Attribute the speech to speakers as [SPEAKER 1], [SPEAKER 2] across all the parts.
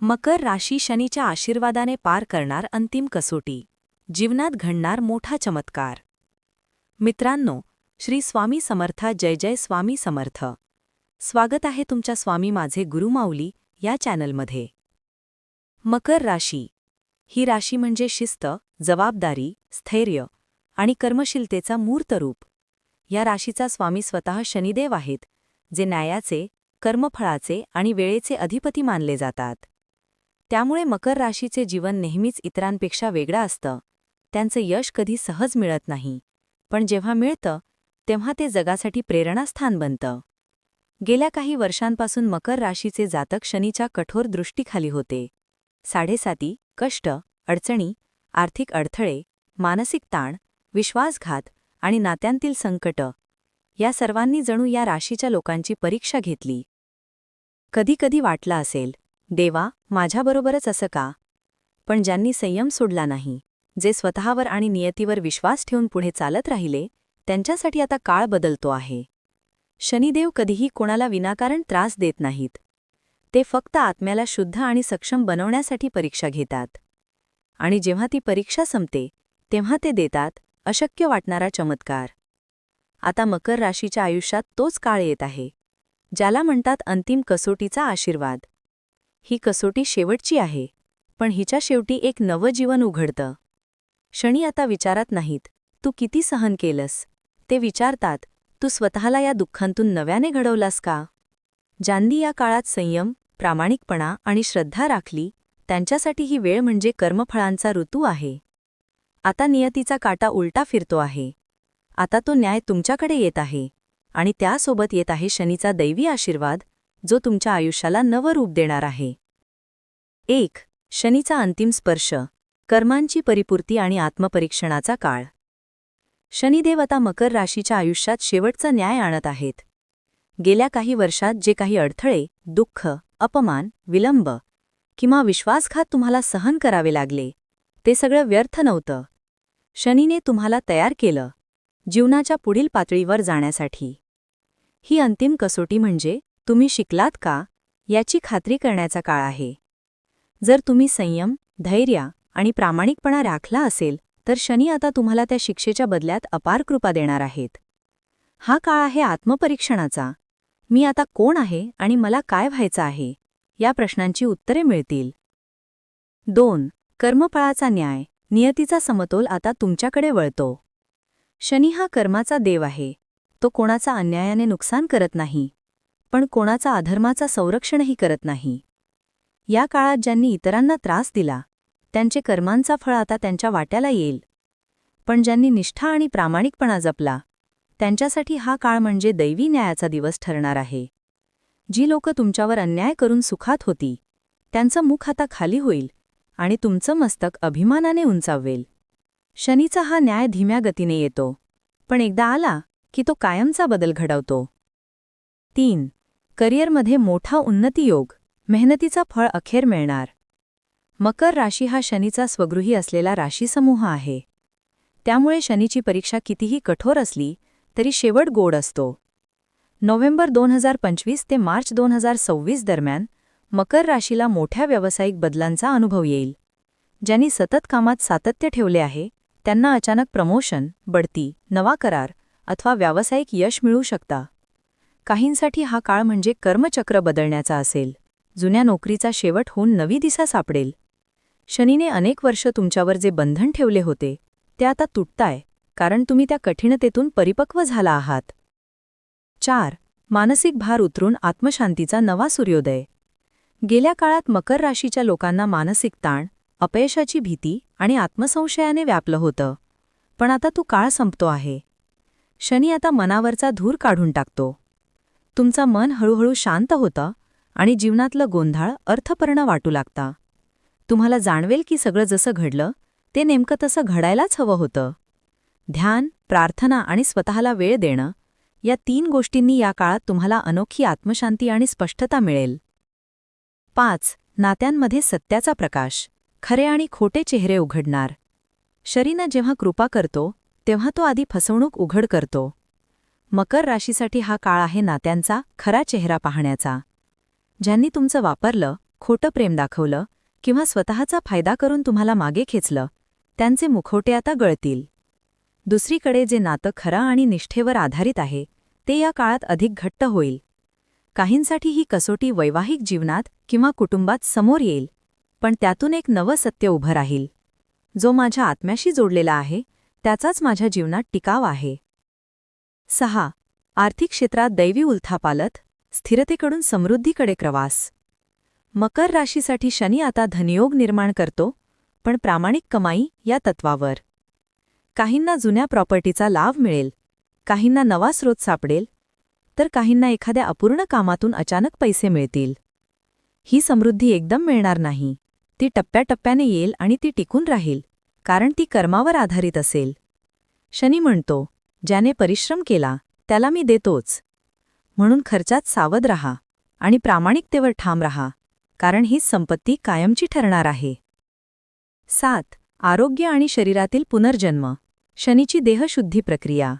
[SPEAKER 1] मकर राशी शनीच्या आशीर्वादाने पार करणार अंतिम कसोटी. जीवनात घडणार मोठा चमत्कार. मित्रांनो श्री स्वामी समर्था जय जय स्वामी समर्थ. स्वागत आहे तुमच्या स्वामी माझे गुरुमाऊली या चॅनलमध्ये. मकर राशी. ही राशी म्हणजे शिस्त जबाबदारी स्थैर्य आणि कर्मशीलतेचा मूर्त रूप. या राशीचा स्वामी स्वतः शनिदेव आहेत जे न्यायाचे कर्मफळाचे आणि वेळेचे अधिपती मानले जातात. त्यामुळे मकर राशीचे जीवन नेहमीच इतरांपेक्षा वेगळं असतं. त्यांचं यश कधी सहज मिळत नाही. पण जेव्हा मिळतं तेव्हा ते जगासाठी प्रेरणास्थान बनतं. गेल्या काही वर्षांपासून मकर राशीचे जातक शनीच्या कठोर दृष्टीखाली होते. साडेसाती कष्ट अडचणी आर्थिक अडथळे मानसिक ताण विश्वासघात आणि नात्यांतील संकट या सर्वांनी जणू या राशीच्या लोकांची परीक्षा घेतली. कधीकधी वाटलं असेल देवा माझ्याबरोबरच असं का? पण ज्यांनी संयम सोडला नाही जे स्वतःवर आणि नियतीवर विश्वास ठेवून पुढे चालत राहिले त्यांच्यासाठी आता काळ बदलतो आहे. शनिदेव कधीही कोणाला विनाकारण त्रास देत नाहीत. ते फक्त आत्म्याला शुद्ध आणि सक्षम बनवण्यासाठी परीक्षा घेतात. आणि जेव्हा ती परीक्षा संपते तेव्हा ते देतात अशक्य वाटणारा चमत्कार. आता मकर राशीच्या आयुष्यात तोच काळ येत आहे ज्याला म्हणतात अंतिम कसोटीचा आशीर्वाद. ही कसोटी शेवटची आहे. पण हिच्या शेवटी एक नवं जीवन उघडतं. शनी आता विचारात नाहीत तू किती सहन केलंस ते विचारतात तू स्वतःला या दुःखांतून नव्याने घडवलास का ज्यांनी या काळात संयम प्रामाणिकपणा आणि श्रद्धा राखली त्यांच्यासाठी ही वेळ म्हणजे कर्मफळांचा ऋतू आहे. आता नियतीचा काटा उलटा फिरतो आहे. आता तो न्याय तुमच्याकडे येत आहे आणि त्यासोबत येत आहे शनीचा दैवी आशीर्वाद जो तुमच्या आयुष्याला नवं रूप देणार आहे. एक शनीचा अंतिम स्पर्श कर्मांची परिपूर्ती आणि आत्मपरीक्षणाचा काळ. शनिदेव आता मकर राशीच्या आयुष्यात शेवटचा न्याय आणत आहेत. गेल्या काही वर्षात जे काही अडथळे दुःख अपमान विलंब किंवा विश्वासघात तुम्हाला सहन करावे लागले ते सगळं व्यर्थ नव्हतं. शनीने तुम्हाला तयार केलं जीवनाच्या पुढील पातळीवर जाण्यासाठी. ही अंतिम कसोटी म्हणजे तुम्ही शिकलात का? याची खात्री करण्याचा काळ आहे. जर तुम्ही संयम धैर्य आणि प्रामाणिकपणा राखला असेल तर शनी आता तुम्हाला त्या शिक्षेच्या बदल्यात अपार कृपा देणार आहेत. हा काळ आहे आत्मपरीक्षणाचा. मी आता कोण आहे आणि मला काय व्हायचं आहे? या प्रश्नांची उत्तरे मिळतील. दोन. कर्मफळाचा न्याय. नियतीचा समतोल आता तुमच्याकडे वळतो. शनी हा कर्माचा देव आहे. तो कोणाचा अन्यायाने नुकसान करत नाही. पण कोणाचा अधर्माचा संरक्षणही करत नाही. या काळात ज्यांनी इतरांना त्रास दिला त्यांचे कर्मांचा फळ आता त्यांच्या वाट्याला येईल. पण ज्यांनी निष्ठा आणि प्रामाणिकपणा जपला त्यांच्यासाठी हा काळ म्हणजे दैवी न्यायाचा दिवस ठरणार आहे. जी लोक तुमच्यावर अन्याय करून सुखात होती त्यांचं मुख आता खाली होईल आणि तुमचं मस्तक अभिमानाने उंचावेल. शनीचा हा न्याय धीम्या गतीने येतो पण एकदा आला की तो कायमचा बदल घडवतो. तीन करिअरमध्ये मोठा उन्नती योग मेहनतीचा फळ अखेर मिळणार. मकर राशी हा शनीचा स्वगृही असलेला राशीसमूह आहे. त्यामुळे शनीची परीक्षा कितीही कठोर असली तरी शेवट गोड असतो. नोव्हेंबर दोन हजार पंचवीस ते मार्च दोन हजार सव्वीस दरम्यान मकर राशीला मोठ्या व्यावसायिक बदलांचा अनुभव येईल. ज्यांनी सतत कामात सातत्य ठेवले आहे त्यांना अचानक प्रमोशन बढती नवा करार अथवा व्यावसायिक यश मिळू शकता. काहींसाठी हा काळ म्हणजे कर्मचक्र बदलण्याचा असेल. जुन्या नोकरीचा शेवट होऊन नवी दिशा सापडेल. शनीने अनेक वर्ष तुमच्यावर जे बंधन ठेवले होते ते आता तुटताय कारण तुम्ही त्या कठीणतेतून परिपक्व झाला आहात. चार. मानसिक भार उतरून आत्मशांतीचा नवा सूर्योदय. गेल्या काळात मकर राशीच्या लोकांना मानसिक ताण अपयशाची भीती आणि आत्मसंशयाने व्यापलं होतं. पण आता तू काळ संपतो आहे. शनी आता मनावरचा धूर काढून टाकतो. तुमचं मन हळूहळू शांत होतं आणि जीवनातलं गोंधळ अर्थपर्ण वाटू लागता. तुम्हाला जाणवेल की सगळं जसं घडलं ते नेमकं तसं घडायलाच हवं होतं. ध्यान प्रार्थना आणि स्वतःला वेळ देणं या तीन गोष्टींनी या काळात तुम्हाला अनोखी आत्मशांती आणि स्पष्टता मिळेल. पाच नात्यांमध्ये सत्याचा प्रकाश. खरे आणि खोटे चेहरे उघडणार. शरीनं जेव्हा कृपा करतो तेव्हा तो आधी फसवणूक उघड करतो. मकर राशीसाठी हा काळ आहे नात्यांचा खरा चेहरा पाहण्याचा. ज्यांनी तुमचं वापरलं खोटं प्रेम दाखवलं किंवा स्वतःचा फायदा करून तुम्हाला मागे खेचलं त्यांचे मुखवटे आता गळतील. दुसरीकडे जे नातं खरं आणि निष्ठेवर आधारित आहे ते या काळात अधिक घट्ट होईल. काहींसाठी ही कसोटी वैवाहिक जीवनात किंवा कुटुंबात समोर येईल पण त्यातून एक नवं सत्य उभं राहील. जो माझ्या आत्म्याशी जोडलेला आहे त्याचाच माझ्या जीवनात टिकाव आहे. सहा. आर्थिक क्षेत्रात दैवी उलथापालत स्थिरतेकडून समृद्धीकडे प्रवास. मकर राशीसाठी शनी आता धनयोग निर्माण करतो पण प्रामाणिक कमाई या तत्वावर. काहींना जुन्या प्रॉपर्टीचा लाभ मिळेल काहींना नवा स्रोत सापडेल तर काहींना एखाद्या अपूर्ण कामातून अचानक पैसे मिळतील. ही समृद्धी एकदम मिळणार नाही. ती टप्प्याटप्प्याने येईल आणि ती टिकून राहील कारण ती कर्मावर आधारित असेल. शनी म्हणतो ज्याने परिश्रम केला त्याला मी देतोच. म्हणून खर्चात सावध रहा आणि प्रामाणिकतेवर ठाम रहा कारण ही संपत्ती कायमची ठरणार आहे. सात. आरोग्य आणि शरीरातील पुनर्जन्म. शनीची देहशुद्धी प्रक्रिया.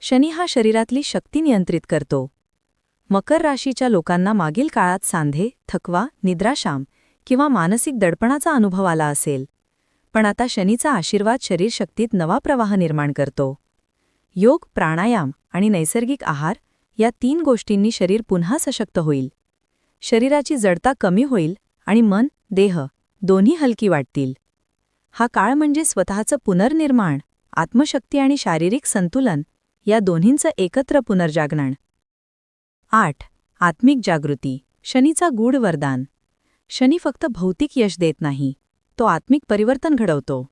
[SPEAKER 1] शनी हा शरीरातली शक्ती नियंत्रित करतो. मकर राशीच्या लोकांना मागील काळात सांधे थकवा निद्राशाम किंवा मानसिक दडपणाचा अनुभव आला असेल. पण आता शनीचा आशीर्वाद शरीरशक्तीत नवा प्रवाह निर्माण करतो. योग प्राणायाम आणि नैसर्गिक आहार या तीन गोष्टींनी शरीर पुन्हा सशक्त होईल. शरीराची जडता कमी होईल आणि मन देह दोन्ही हलकी वाटतील. हा काळ म्हणजे स्वतःचं पुनर्निर्माण आत्मशक्ती आणि शारीरिक संतुलन या दोन्हींचं एकत्र पुनर्जागरण. आठ. आत्मिक जागृती. शनीचा गूढ वरदान. शनी फक्त भौतिक यश देत नाही तो आत्मिक परिवर्तन घडवतो.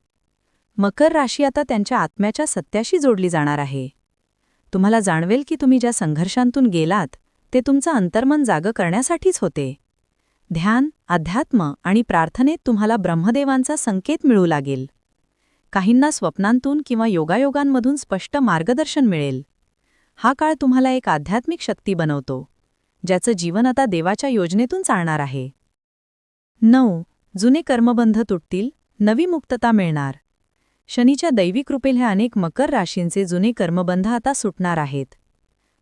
[SPEAKER 1] मकर राशी आता त्यांच्या आत्म्याच्या सत्याशी जोडली जाणार आहे. तुम्हाला जाणवेल की तुम्ही ज्या संघर्षांतून गेलात ते तुमचं अंतर्मन जागं करण्यासाठीच होते. ध्यान अध्यात्म आणि प्रार्थनेत तुम्हाला ब्रह्मदेवांचा संकेत मिळू लागेल. काहींना स्वप्नांतून किंवा योगायोगांमधून स्पष्ट मार्गदर्शन मिळेल. हा काळ तुम्हाला एक आध्यात्मिक शक्ती बनवतो ज्याचं जीवन आता देवाच्या योजनेतून चालणार आहे. नऊ. जुने कर्मबंध तुटतील नवी मुक्तता मिळणार. शनीच्या दैवी कृपेल हे अनेक मकर राशींचे जुने कर्मबंध आता सुटणार आहेत.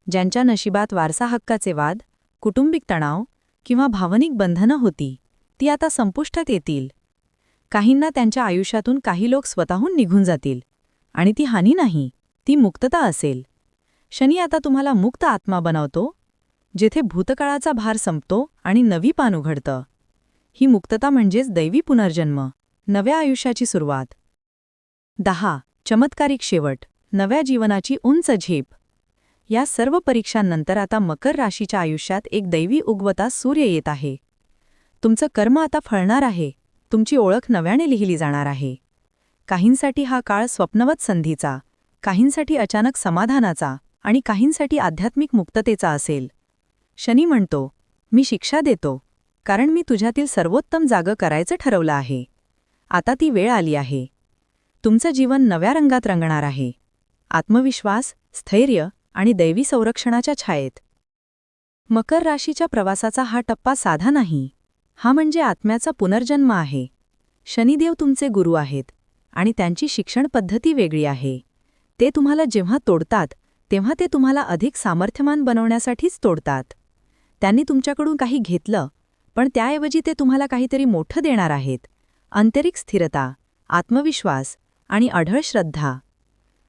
[SPEAKER 1] ज्यांच्या नशिबात वारसा हक्काचे वाद कुटुंबिक तणाव किंवा भावनिक बंधनं होती ती आता संपुष्टात येतील. काहींना त्यांच्या आयुष्यातून काही लोक स्वतःहून निघून जातील आणि ती हानी नाही ती मुक्तता असेल. शनी आता तुम्हाला मुक्त आत्मा बनवतो जेथे भूतकाळाचा भार संपतो आणि नवी पान उघडतं. ही मुक्तता म्हणजेच दैवी पुनर्जन्म नव्या आयुष्याची सुरुवात. दहा. चमत्कारिक शेवट. नव्या जीवनाची उंच झेप. या सर्व परीक्षांनंतर आता मकर राशीच्या आयुष्यात एक दैवी उगवता सूर्य येत आहे. तुमचं कर्म आता फळणार आहे. तुमची ओळख नव्याने लिहिली जाणार आहे. काहींसाठी हा काळ स्वप्नवत संधीचा काहींसाठी अचानक समाधानाचा आणि काहींसाठी आध्यात्मिक मुक्ततेचा असेल. शनी म्हणतो मी शिक्षा देतो कारण मी तुझ्यातील सर्वोत्तम जागं करायचं ठरवलं आहे. आता ती वेळ आली आहे. तुमचं जीवन नव्या रंगात रंगणार आहे. आत्मविश्वास स्थैर्य आणि दैवी संरक्षणाच्या छायेत. मकर राशीच्या प्रवासाचा हा टप्पा साधा नाही. हा म्हणजे आत्म्याचा पुनर्जन्म आहे. शनिदेव तुमचे गुरु आहेत आणि त्यांची शिक्षण पद्धती वेगळी आहे. ते तुम्हाला जेव्हा तोडतात तेव्हा ते तुम्हाला अधिक सामर्थ्यमान बनवण्यासाठीच तोडतात. त्यांनी तुमच्याकडून काही घेतलं पण त्याऐवजी ते तुम्हाला काहीतरी मोठं देणार आहेत. आंतरिक स्थिरता आत्मविश्वास आणि अढळ श्रद्धा.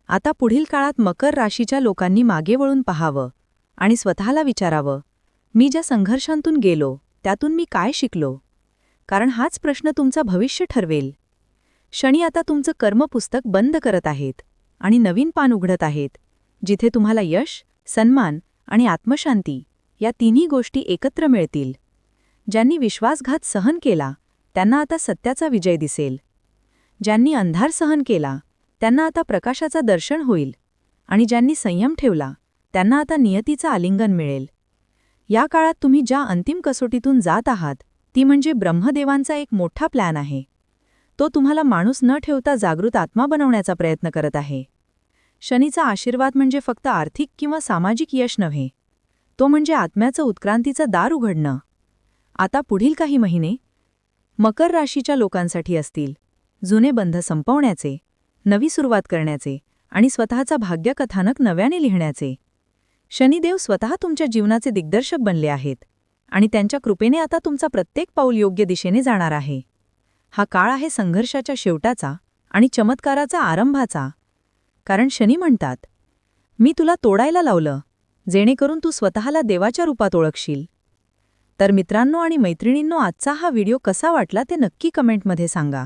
[SPEAKER 1] आता पुढील काळात मकर राशीच्या लोकांनी मागे वळून पहावं आणि स्वतःला विचारावं मी ज्या संघर्षांतून गेलो त्यातून मी काय शिकलो? कारण हाच प्रश्न तुमचा भविष्य ठरवेल. शनी आता तुमचं कर्मपुस्तक बंद करत आहेत आणि नवीन पान उघडत आहेत जिथे तुम्हाला यश सन्मान आणि आत्मशांती या तिन्ही गोष्टी एकत्र मिळतील. ज्यांनी विश्वासघात सहन केला त्यांना आता सत्याचा विजय दिसेल. ज्यांनी अंधार सहन केला त्यांना आता प्रकाशाचा दर्शन होईल आणि ज्यांनी संयम ठेवला त्यांना आता नियतीचं आलिंगन मिळेल. या काळात तुम्ही ज्या अंतिम कसोटीतून जात आहात ती म्हणजे ब्रह्मदेवांचा एक मोठा प्लॅन आहे. तो तुम्हाला माणूस न ठेवता जागृत आत्मा बनवण्याचा प्रयत्न करत आहे. शनीचा आशीर्वाद म्हणजे फक्त आर्थिक किंवा सामाजिक यश नव्हे तो म्हणजे आत्म्याचं उत्क्रांतीचं दार उघडणं. आता पुढील काही महिने मकर राशीच्या लोकांसाठी असतील. जुने बंध संपवण्याचे नवी सुरुवात करण्याचे आणि स्वतःचा भाग्यकथानक नव्याने लिहिण्याचे. शनिदेव स्वतः तुमच्या जीवनाचे दिग्दर्शक बनले आहेत आणि त्यांच्या कृपेने आता तुमचा प्रत्येक पाऊल योग्य दिशेने जाणार आहे. हा काळ आहे संघर्षाच्या शेवटाचा आणि चमत्काराचा आरंभाचा. कारण शनी म्हणतात मी तुला तोडायला लावलं जेणेकरून तू स्वतःला देवाच्या रूपात ओळखशील. तर मित्रांनो आणि मैत्रिणींनो आजचा हा व्हिडिओ कसा वाटला ते नक्की कमेंटमध्ये सांगा.